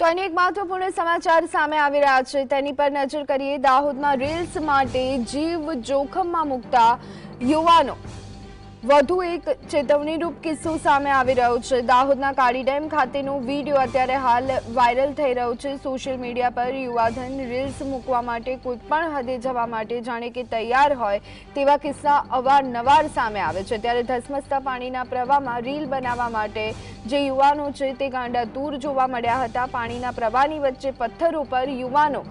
તો અનેક મહત્વપૂર્ણ સમાચાર સામે આવી રહ્યા છે. તેની પર નજર કરીએ દાહોદમાં રીલ્સ માટે જીવ જોખમમાં મૂકતા યુવાનો. વધુ એક ચેતવણીરૂપ કિસ્સો સામે આવી રહ્યો છે. દાહોદના કાળી ડેમ ખાતેનો વીડિયો અત્યારે હાલ વાયરલ થઈ રહ્યો છે. સોશિયલ મીડિયા પર યુવાધન રીલ્સ મૂકવા માટે કોઈ પણ હદે જવા માટે જાણે કે તૈયાર હોય તેવા કિસ્સા અવારનવાર સામે આવે છે. ત્યારે ધસમસતા પાણીના પ્રવાહમાં રીલ બનાવવા માટે જે યુવાનો છે તે ગાંડા દૂર જોવા મળ્યા હતા. પાણીના પ્રવાહની વચ્ચે પથ્થર ઉપર યુવાનો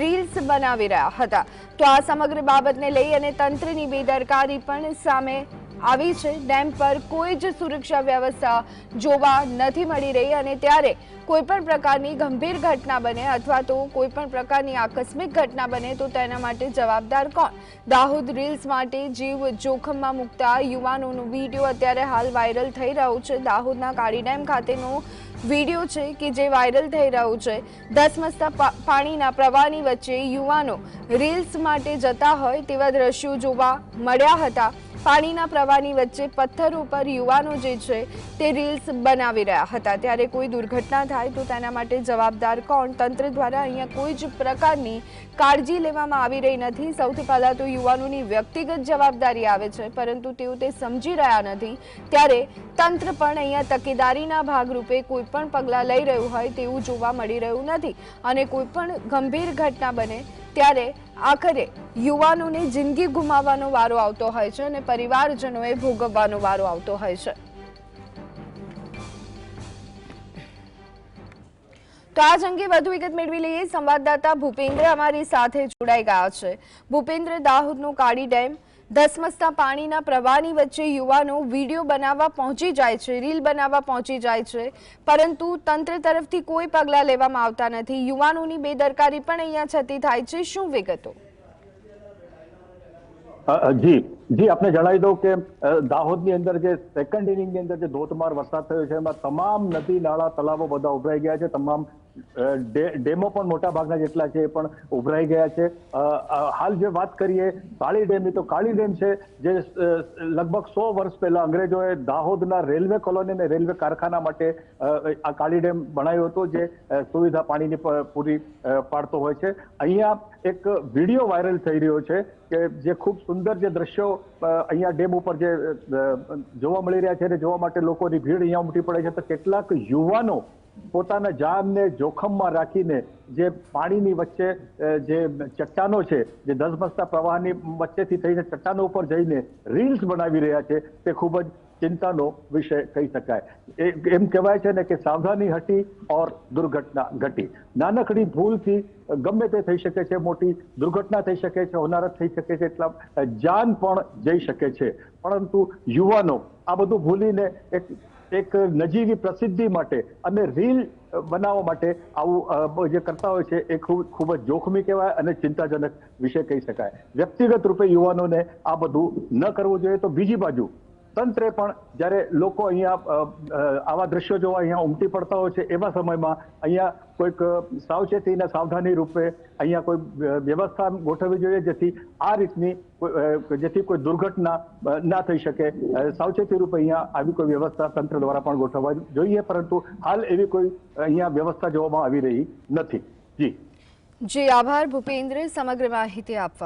રીલ્સ બનાવી રહ્યા હતા. તો આ સમગ્ર બાબતને લઈ અને તંત્રની બેદરકારી પણ સામે આવી છે. ડેમ પર કોઈ જ સુરક્ષા વ્યવસ્થા જોવા નથી મળી રહી અને ત્યારે કોઈ પણ પ્રકારની ગંભીર ઘટના બને અથવા તો કોઈ પણ પ્રકારની આકસ્મિક ઘટના બને તો તેના માટે જવાબદાર કોણ? દાહોદ રીલ્સ માટે જીવ જોખમમાં મૂકતા યુવાનોનો વીડિયો અત્યારે હાલ વાયરલ થઈ રહ્યો છે. દાહોદના કાળી ડેમ ખાતેનો વીડિયો છે કે જે વાયરલ થઈ રહ્યો છે. ધસમસતા પાણીના પ્રવાહની વચ્ચે યુવાનો રીલ્સ માટે જતા હોય તેવા દ્રશ્યો જોવા મળ્યા હતા. પાણીના પ્રવાહની વચ્ચે પથ્થર ઉપર યુવાનો જે છે તે રીલ્સ બનાવી રહ્યા હતા. ત્યારે કોઈ દુર્ઘટના થાય તો તેના માટે જવાબદાર કોણ? તંત્ર દ્વારા અહીંયા કોઈ જ પ્રકારની કાળજી લેવામાં આવી રહી નથી. સૌથી પહેલાં તો યુવાનોની વ્યક્તિગત જવાબદારી આવે છે, પરંતુ તેઓ તે સમજી રહ્યા નથી. ત્યારે તંત્ર પણ અહીંયા તકેદારીના ભાગરૂપે કોઈ પણ પગલાં લઈ રહ્યું હોય તેવું જોવા મળી રહ્યું નથી અને કોઈ પણ ગંભીર ઘટના બને ત્યારે આખરે યુવાનોને જિંદગી ગુમાવવાનો વારો આવતો હોય છે અને પરિવારજનોએ ભોગવવાનો વારો આવતો હોય છે. તો આજ અંગે વધુ વિગત મેળવી લઈએ. સંવાદદાતા ભૂપેન્દ્ર અમારી સાથે જોડાઈ ગયા છે. ભૂપેન્દ્ર દાહોદનો કાળી ડેમ ધસમસતા પાણીના પ્રવાહની વચ્ચે યુવાનો વીડિયો બનાવવા પહોંચી જાય છે, રીલ બનાવવા પહોંચી જાય છે. પરંતુ તંત્ર તરફથી કોઈ પગલાં લેવામાં આવતા નથી. યુવાનોની બેદરકારી પણ અહીંયા છતી થાય છે. શું વિગતો? જી જી, આપને જણાવી દઉં કે દાહોદની અંદર જે સેકન્ડ ઇનિંગની અંદર જે ધોધમાર વરસાદ થયો છે, એમાં તમામ નદી, નાળા તલાવો બધા ઉભરાઈ ગયા છે, તમામ ડેમો પણ મોટા ભાગના જેટલા છે એ પણ ઉભરાઈ ગયા છે. હાલ જે વાત કરીએ, કાળી ડેમની તો કાળી ડેમ છે, જે લગભગ સો વર્ષ પહેલા અંગ્રેજોએ દાહોદના રેલવે કોલોની અને રેલવે કારખાના માટે આ કાળી ડેમ બનાવ્યો હતો, જે સુવિધા પાણીની પૂરી પાડતો હોય છે. અહીંયા એક વીડિયો વાયરલ થઈ રહ્યો છે કે જે ખૂબ સુંદર જે દ્રશ્યો અહીંયા ડેમ ઉપર જે જોવા મળી રહ્યા છે અને જોવા માટે લોકોની ભીડ અહીંયા ઉમટી પડે છે. તો કેટલાક યુવાનો પોતાના જાનને જોખમમાં રાખીને જે પાણીની વચ્ચે જે ચટ્ટાનો છે, જે ધસમસતા પ્રવાહની વચ્ચેથી થઈને ચટ્ટાનો ઉપર જઈને રીલ્સ બનાવી રહ્યા છે, તે ખૂબ જ ચિંતાનો વિષય કહી શકાય. એમ કહેવાય છે ને કે સાવધાની હટી ઓર દુર્ઘટના ઘટી. નાનકડી ભૂલથી ગમે તે થઈ શકે છે, મોટી દુર્ઘટના થઈ શકે છે હોનારત થઈ શકે છે, એટલા જાન પણ જઈ શકે છે. પરંતુ યુવાનો આ બધું ભૂલીને એક એક નજીવી પ્રસિદ્ધિ માટે અને રીલ બનાવવા માટે આવું જે કરતા હોય છે, એ ખૂબ ખૂબ જ જોખમી કહેવાય અને ચિંતાજનક વિષય કહી શકાય. વ્યક્તિગત રૂપે યુવાનોને આ બધું ન કરવું જોઈએ. તો બીજી બાજુ તંત્રે પણ જ્યારે લોકો અહીંયા આવા દ્રશ્યો જોવા અહીંયા ઉમટી પડતા હોય છે, એવા સમયમાં અહીંયા કોઈક સાવચેતી અને સાવધાની રૂપે અહીંયા કોઈ વ્યવસ્થા ગોઠવવી જોઈએ જેથી આ રીતની જેથી કોઈ દુર્ઘટના ના થઈ શકે. સાવચેતી રૂપે અહીંયા આવી કોઈ વ્યવસ્થા તંત્ર દ્વારા પણ ગોઠવવા જોઈએ, પરંતુ હાલ એવી કોઈ અહીંયા વ્યવસ્થા જોવામાં આવી રહી નથી. જી. જી, આભાર ભૂપેન્દ્ર સમગ્ર માહિતી આપવા